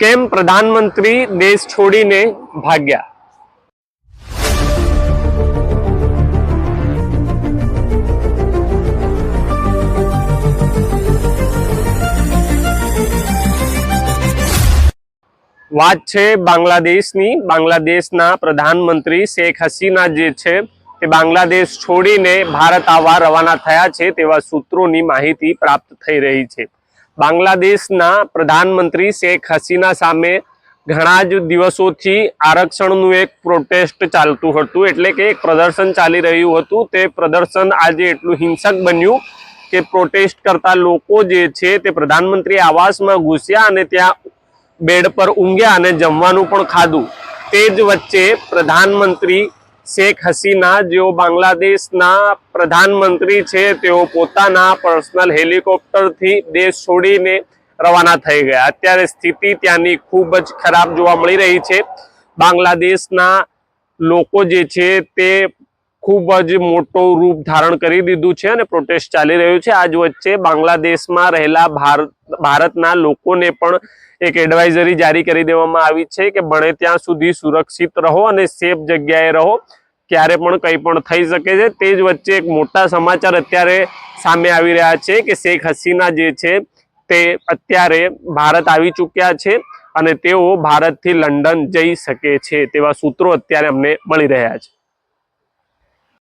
કેમ પ્રધાનમંત્રી દેશ છોડીને ભાગ્યા? વાત છે બાંગ્લાદેશની. બાંગ્લાદેશના પ્રધાનમંત્રી શેખ હસીના જે છે, તે બાંગ્લાદેશ છોડીને ભારત આવવા રવાના થયા છે તેવા સૂત્રોની માહિતી પ્રાપ્ત થઈ રહી છે. બાંગ્લાદેશના પ્રધાનમંત્રી શેખ હસીના સામે ઘણા જ દિવસોથી આરક્ષણનું એક પ્રોટેસ્ટ ચાલતું હતું. એટલે કે એક પ્રદર્શન ચાલી રહ્યું હતું. તે પ્રદર્શન આજે એટલું હિંસક બન્યું કે પ્રોટેસ્ટ કરતા લોકો જે છે તે પ્રધાનમંત્રી આવાસમાં ઘૂસ્યા અને ત્યાં બેડ પર ઊંઘ્યા અને જમવાનું પણ ખાધું. તે જ વચ્ચે પ્રધાનમંત્રી શેખ હસીના જેઓ બાંગ્લાદેશના પ્રધાનમંત્રી છે, તેઓ પોતાના પર્સનલ હેલિકોપ્ટરથી દેશ છોડીને રવાના થઈ ગયા. અત્યારે સ્થિતિ ત્યાંની ખૂબ જ ખરાબ જોવા મળી રહી છે. બાંગ્લાદેશના લોકો જે છે, તે ખૂબ જ મોટો રૂપ ધારણ કરી દીધું છે અને પ્રોટેસ્ટ ચાલી રહ્યું છે. આજ વચ્ચે બાંગ્લાદેશમાં રહેલા ભારત, ભારતના લોકોને પણ એક એડવાઇઝરી જારી કરી દેવામાં આવી છે કે બને ત્યાં સુધી સુરક્ષિત રહો અને સેફ જગ્યાએ રહો. ક્યારે પણ કંઈ પણ થઈ શકે છે. તે જ વચ્ચે એક મોટા સમાચાર અત્યારે સામે આવી રહ્યા છે કે શેખ હસીના જે છે તે અત્યારે ભારત આવી ચૂક્યા છે અને તેઓ ભારતથી લંડન જઈ શકે છે તેવા સૂત્રો અત્યારે અમને મળી રહ્યા છે.